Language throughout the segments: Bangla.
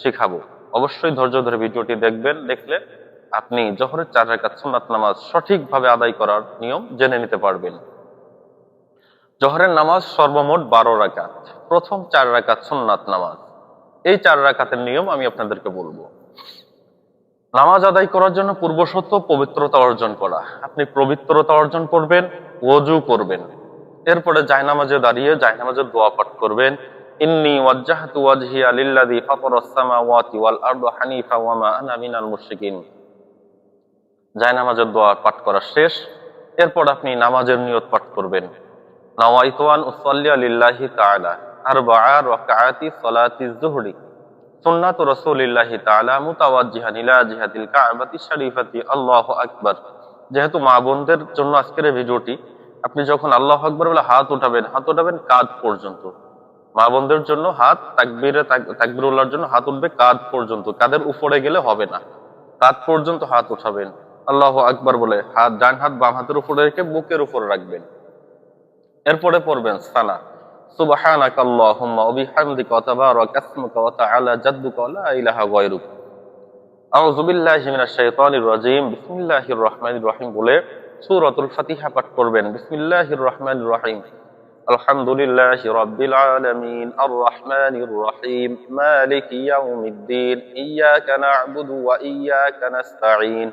শেখাবো। অবশ্যই ধৈর্য ধরে ভিডিওটি দেখবেন, দেখলে আপনি জোহরের চার রাকাত সুন্নাত নামাজ সঠিকভাবে আদায় করার নিয়ম জেনে নিতে পারবেন। জোহরের নামাজ সর্বমোট বারো রাকাত, প্রথম চার রাকাত সুন্নাত নামাজ। এই চার রাকাতের নিয়ম আমি আপনাদেরকে বলব। নামাজ আদায় করার জন্য পূর্বশর্ত পবিত্রতা অর্জন করা। আপনি পবিত্রতা অর্জন করবেন, ওযু করবেন। এরপরে জায়নামাজে দাঁড়িয়ে জায়নামাজের দোয়া পাঠ করবেন। ইন্নি ফাতারাস সামাওয়াতি ওয়াল আরদা হানিফা ওয়া মা আনা মিনাল মুশরিকিন। জায়নামাজের দোয়া পাঠ করা শেষ, এরপর আপনি নামাজের নিয়ত পাঠ করবেন। লিল্লাহি তাআলা রাকাআতি সালাতি যুহরি। রাসূলিল্লাহি তাআলা মুতাওয়াজ্জিহান ইলা জিহাতিল কাবাতি শরীফাতি। আল্লাহু আকবার। যেহেতু মা বোনদের জন্য আজকের ভিডিওটি, আপনি যখন আল্লাহু আকবার বলে হাত উঠাবেন হাত উঠাবেন কাঁধ পর্যন্ত। মা বোনদের জন্য হাত, তাকবীরে তাকবীরুল্লাহর জন্য হাত উঠবে কাঁধ পর্যন্ত। কাঁধের উপরে গেলে হবে না। কাঁধ পর্যন্ত হাত উঠাবেন। আল্লাহু আকবার বলে, হাত, ডান হাত বাম হাতের উপরে রেখে বুকের উপরে রাখবেন। এরপরে পড়বেন সানা সুবহানাক আল্লাহুম্মা ওয়া বিহামদিকা ওয়া ওয়া তাআলা জাদ্দুকা ওয়া লা ইলাহা গায়রুক। আউযু বিল্লাহি মিনাশ শাইতানির রাজীম। বিসমিল্লাহির রহমানির রহিম বলে সূরাতুল ফাতিহা পাঠ করবেন। বিসমিল্লাহির রহমানির রহিম। আলহামদুলিল্লাহি রাব্বিল আলামিন আর রহমানির রহিম মালিকি ইয়াউমিদ্দিন ইয়াকা না'বুদু ওয়া ইয়াকা নাস্তাঈন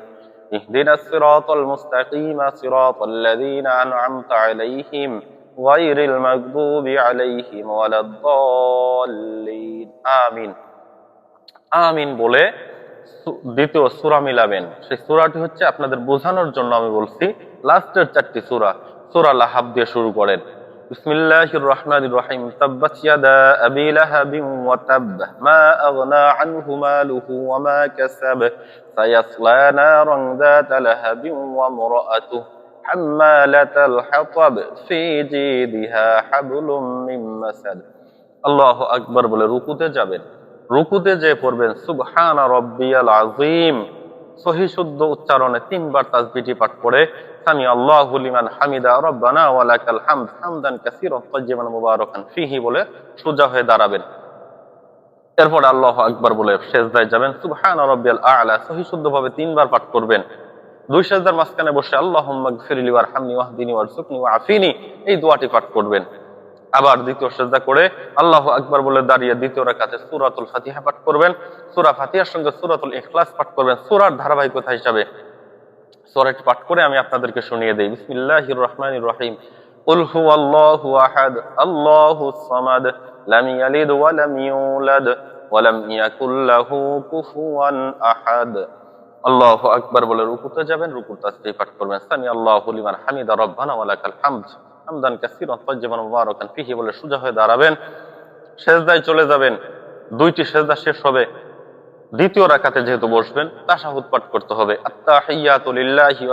اهدنا الصراط المستقيم صراط الذين أنعمت عليهم غير المغضوب عليهم ولا الضالين آمين আমিন বলে সু- দ্বিতীয় সূরা মিলাবেন সেই সূরাটি হচ্ছে আপনাদের বোঝানোর জন্য আমি বলছি লাস্টের চারটি সূরা সূরা লাহাব দিয়ে শুরু করেন বিসমিল্লাহির রহমানির রহিম তাব্বাত ইয়াদা আবি লাহাবিন ওয়া তাব মা আগনা আনহু মালুহু ওয়া মা কাসাব সায়াসলা নারান যাতা লাহাবিন ওয়া ইমরাআতুহু حمالة الحطب في جيدها حبل من مسد আল্লাহ আকবার বলে রুকুতে যাবেন রুকুতে যে পড়বেন সুবহানা রব্বিয়াল আজিম সহি শুদ্ধ উচ্চারণে তিনবার তাসবিহটি পাঠ করে, সামি আল্লাহু লিমান হামিদা, রব্বানা ওয়া লাকাল হামদ, হামদান কাসীরান তাইয়িবান মুবারাকান। ফিহি বলে সোজা হয়ে দাঁড়াবেন। এরপর আল্লাহ আকবার বলে সেজদায় যাবেন। সুবহানা রব্বিয়াল আ'লা, সহি শুদ্ধভাবে তিনবার পাঠ করবেন। দুই সেজদার মাঝখানে বসে, আল্লাহুম্মা গফিরলি ওয়ারহামনি ওয়াহদিনি, ওয়ারযুকনি ওয়াআফিনি এই দোয়াটি পাঠ করবেন। আবার দ্বিতীয় সেজদা করে আল্লাহ আকবার বলে দাঁড়িয়ে দ্বিতীয় রাকাতে সূরাতুল ফাতিহা পাঠ করবেন সূরা ফাতিহার সঙ্গে সূরাতুল ইখলাস পাঠ করবেন সূরার ধারাবাহিকতা হিসাবে সূরাটি পাঠ করে আমি আপনাদেরকে শুনিয়ে দেই বিসমিল্লাহির রহমানির রহিম قل هو الله احد الله الصمد لم يلد ولم يولد ولم يكن له كفوا احد আল্লাহ আকবার বলে রুকুতে যাবেন রুকুর তাসবিহ পাঠ করবেন সামি আল্লাহু লিমান হামিদা রব্বানা ওয়া লাকাল হামদ কাসীরান তাইয়িবান মুবারাকান, ফিহি বলে সোজা হয়ে দাঁড়াবেন। সেজদায় চলে যাবেন। দুইটি সেজদা শেষ হবে। দ্বিতীয় রাকাতে যেহেতু বসবেন, তাশাহুদ পাঠ করতে হবে। আত্তাহিয়াতু লিল্লাহি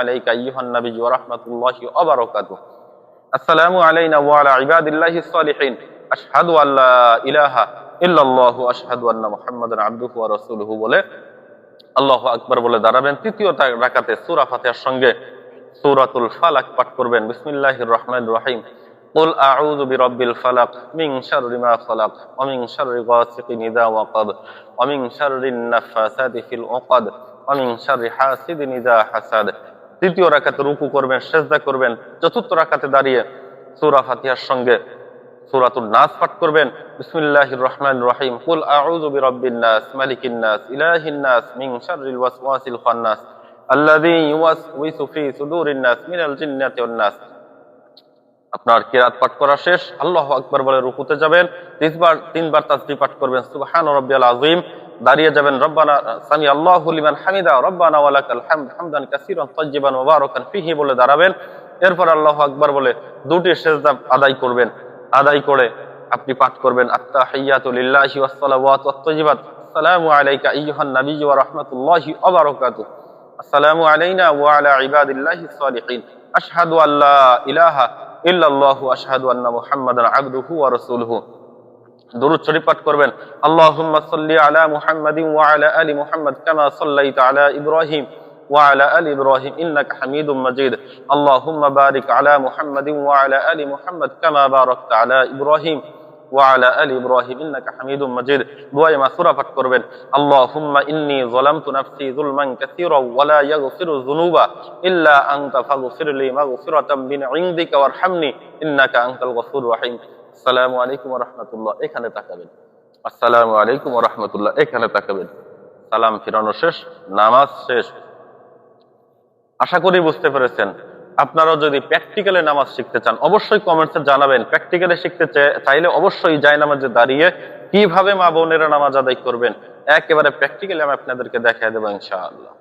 আলাইকা আইয়ুহান ওয়া রাহমাতুল্লাহি ওয়া আসসালামু আলাইনা ওয়া আলা সালিহিন। আশহাদু আল্লা ইলাহা ইল্লাল্লাহু আশহাদু আন্না মুহাম্মাদান আবদুহু ওয়া রাসূলুহু বলে আল্লাহু আকবার বলে দাঁড়াবেন। তৃতীয় রাকাতে সূরা ফাতিহার সঙ্গে সূরাতুল ফালাক পাঠ করবেন বিসমিল্লাহির রহমানির রহিম قل أعوذ برب الفلق من شر ما خلق ومن شر غاسق إذا وقب ومن شر النفاثات في العقد ومن شر حاسد إذا حسد তৃতীয় রাকাতে রুকু করবেন সেজদা করবেন চতুর্থ রাকাতে দাঁড়িয়ে সূরা ফাতিহার সঙ্গে সূরাতুল নাস পাঠ করবেন বিসমিল্লাহির রহমানির রহিম কুল আউযু বিরাব্বিন নাস মালিকিন নাস ইলাহিন নাস মিন শাররিল ওয়াসওয়াসিল খান্নাস আপনার কিরাত পাঠ করা শেষ, আল্লাহু আকবার বলে রুকুতে যাবেন, তিনবার তিনবার তাসবিহ পাঠ করবেন সুবহান রাব্বিয়াল আযীম। দাঁড়িয়ে যাবেন, রব্বানা, সামি আল্লাহু লিমান হামিদা, রব্বানা ওয়া লাকাল হামদ ফিহি বলে দাঁড়াবেন। এরপর আল্লাহ আকবর বলে দুটি সেজদা আদায় করবেন। আদায় করে আপনি পাঠ করবেন, আত্তাহিয়াতু লিল্লাহি ওয়াস সালাওয়াতু ওয়াত তাইয়িবাত আসসালামু আলাইকা আইয়ুহান নাবিয়্যু ওয়া রাহমাতুল্লাহি আসসালামু আলাইনা ওয়া আলা ইবাদিল্লাহিস সালিহিন আশহাদু আল্লা ইলাহা ইল্লাল্লাহু আশহাদু আন্না মুহাম্মাদান আবদুহু ওয়া রাসূলুহু দরুদ শরীফ পাঠ করবেন. আল্লাহুম্মা সাল্লি আলা মুহাম্মাদিন ওয়া আলা আলি মুহাম্মাদ কামা সাল্লাইতা আলা ইব্রাহিম ওয়া আলা আলি ইব্রাহিম ইন্নাকা হামিদুম মাজিদ আল্লাহুম্মা বারিক আলা মুহাম্মাদিন ওয়া আলা আলি মুহাম্মাদ কামা ওয়ালা আল ইব্রাহিম ইন্নাকা হামিদুম মাজিদ। দোয়ায় মাসুরা পাঠ করবেন। আল্লাহুম্মা ইন্নী যালামতু নাফসি যুলমান কাসীরা ওয়ালা ইয়াগফিরু যুনুবা ইল্লা আনতা ফাগফিরলি মাগফিরাতাম মিন ইনদিকা ওয়ারহামনি ইন্নাকা আনতাল গফুরুর রহিম। আসসালামু আলাইকুম ওয়া রাহমাতুল্লাহ। এখানে তাকাবেন। আসসালামু আলাইকুম ওয়া রাহমাতুল্লাহ। এখানে তাকাবেন। সালাম ফিরানো শেষ, নামাজ শেষ। আশা করি বুঝতে পেরেছেন। আপনারাও যদি প্র্যাকটিক্যালে নামাজ শিখতে চান, অবশ্যই কমেন্টসে জানাবেন। প্র্যাকটিক্যালে শিখতে চাইলে অবশ্যই যায় নামাজে দাঁড়িয়ে কীভাবে মা বোনেরা নামাজ আদায় করবেন, একেবারে প্র্যাকটিক্যালি আমি আপনাদেরকে দেখাই দেবো ইনশাআল্লাহ।